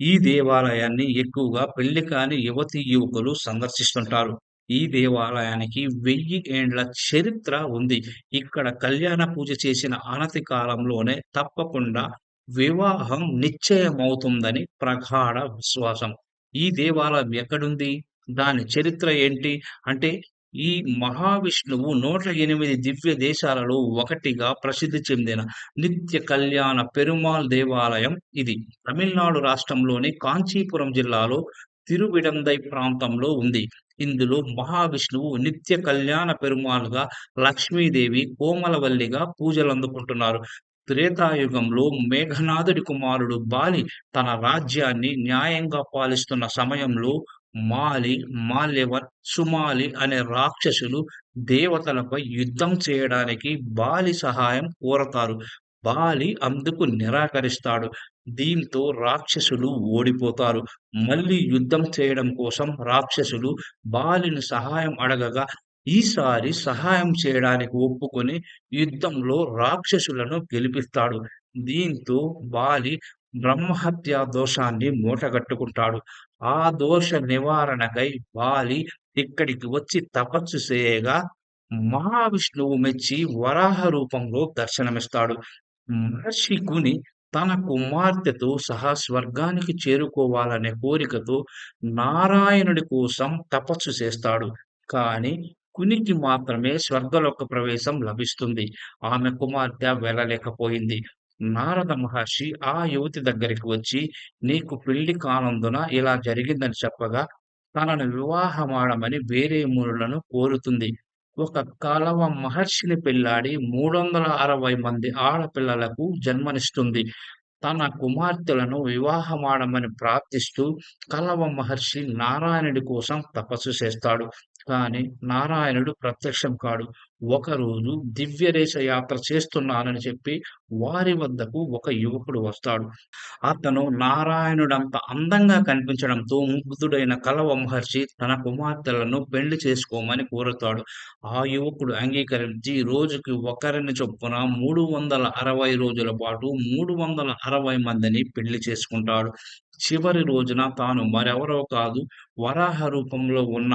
ఈ దేవాలయాన్ని ఎక్కువగా పెళ్ళి కాని యువతి యువకులు సందర్శిస్తుంటారు. ఈ దేవాలయానికి వెయ్యి ఏండ్ల చరిత్ర ఉంది. ఇక్కడ కళ్యాణ పూజ చేసిన అనతి కాలంలోనే తప్పకుండా వివాహం నిశ్చయమవుతుందని ప్రగాఢ విశ్వాసం. ఈ దేవాలయం ఎక్కడుంది? దాని చరిత్ర ఏంటి? అంటే ఈ మహావిష్ణువు నూట ఎనిమిది దివ్య దేశాలలో ఒకటిగా ప్రసిద్ధి చెందిన నిత్య కళ్యాణ పెరుమాల్ దేవాలయం ఇది. తమిళనాడు రాష్ట్రంలోని కాంచీపురం జిల్లాలో తిరువిడందై ప్రాంతంలో ఉంది. ఇందులో మహావిష్ణువు నిత్య కళ్యాణ పెరుమాల్గా లక్ష్మీదేవి కోమలవల్లిగా పూజలు అందుకుంటున్నారు త్రేతాయుగంలో మేఘనాథుడి కుమారుడు బాలి తన రాజ్యాన్ని న్యాయంగా పాలిస్తున్న సమయంలో మాలి మాల్యవన్ సుమాలి అనే రాక్షసులు దేవతలపై యుద్ధం చేయడానికి బాలి సహాయం కోరతారు. బాలి అందుకు నిరాకరిస్తాడు. దీంతో రాక్షసులు ఓడిపోతారు. మళ్ళీ యుద్ధం చేయడం కోసం రాక్షసులు బాలిని సహాయం అడగగా ఈసారి సహాయం చేయడానికి ఒప్పుకొని యుద్ధంలో రాక్షసులను గెలిపిస్తాడు. దీంతో బాలి బ్రహ్మహత్య దోషాన్ని మూటగట్టుకుంటాడు. ఆ దోష నివారణకై వాలి ఇక్కడికి వచ్చి తపస్సు చేయగా మహావిష్ణువు మెచ్చి వరాహ రూపంలో దర్శనమిస్తాడు. మహర్షి కుని తన కుమార్తెతో సహా స్వర్గానికి చేరుకోవాలనే కోరికతో నారాయణుడి కోసం తపస్సు చేస్తాడు. కానీ కునికి మాత్రమే స్వర్గలోక ప్రవేశం లభిస్తుంది. ఆమె కుమార్తె వెళ్ళలేకపోయింది. నారద మహర్షి ఆ యువతి దగ్గరికి వచ్చి నీకు పెళ్ళి కానందున ఇలా జరిగిందని చెప్పగా తనను వివాహమాడమని వేరే మునులను కోరుతుంది. ఒక కలవ మహర్షిని పెళ్ళాడి మూడు వందల అరవై మంది ఆడపిల్లలకు జన్మనిస్తుంది. తన కుమార్తెలను వివాహమాడమని ప్రార్థిస్తూ కలవ మహర్షి నారాయణుడి కోసం తపస్సు చేస్తాడు. కానీ నారాయణుడు ప్రత్యక్షం కాడు. ఒకరోజు దివ్యరేశ యాత్ర చేస్తున్నానని చెప్పి వారి వద్దకు ఒక యువకుడు వస్తాడు. అతను నారాయణుడంత అందంగా కనిపించడంతో ముగ్ధుడైన కలవ మహర్షి తన కుమార్తెలను పెళ్ళి చేసుకోమని కోరుతాడు. ఆ యువకుడు అంగీకరించి రోజుకి ఒకరిని చొప్పున మూడు వందల అరవై రోజుల పాటు మూడు వందల అరవై మందిని పెళ్ళి చేసుకుంటాడు. చివరి రోజున తాను మరెవరో కాదు వరాహ రూపంలో ఉన్న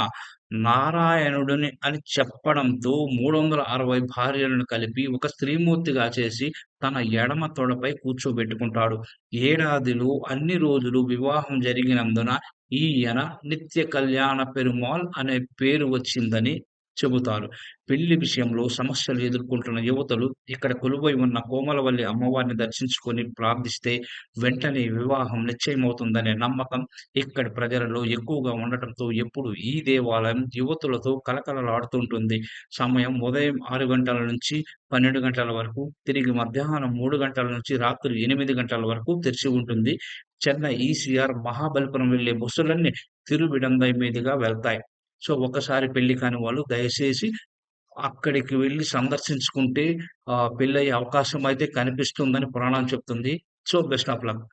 నారాయణుడిని అని చెప్పడంతో మూడు వందల అరవై భార్యలను కలిపి ఒక స్త్రీమూర్తిగా చేసి తన ఎడమ తొడపై కూర్చోబెట్టుకుంటాడు. ఏడాదిలో అన్ని రోజులు వివాహం జరిగినందున ఈయన నిత్య కళ్యాణ పెరుమాల్ అనే పేరు వచ్చిందని చెబుతారు. పెళ్ళి విషయంలో సమస్యలు ఎదుర్కొంటున్న యువతలు ఇక్కడ కొలువై ఉన్న కోమలవల్లి అమ్మవారిని దర్శించుకొని ప్రార్థిస్తే వెంటనే వివాహం నిశ్చయమవుతుందనే నమ్మకం ఇక్కడి ప్రజలలో ఎక్కువగా ఉండటంతో ఎప్పుడు ఈ దేవాలయం యువతులతో కలకలలాడుతుంటుంది. సమయం ఉదయం ఆరు గంటల నుంచి పన్నెండు గంటల వరకు తిరిగి మధ్యాహ్నం మూడు గంటల నుంచి రాత్రి ఎనిమిది గంటల వరకు తెరిచి ఉంటుంది. చెన్నై ఈసీఆర్ మహాబలిపురం వెళ్ళే బస్సులన్నీ తిరువిడందై మీదుగా వెళ్తాయి. సో ఒకసారి పెళ్ళి కాని వాళ్ళు దయచేసి అక్కడికి వెళ్ళి సందర్శించుకుంటే ఆ పెళ్ళయ్యే అవకాశం అయితే కనిపిస్తుందని పురాణం చెప్తుంది. So best of luck.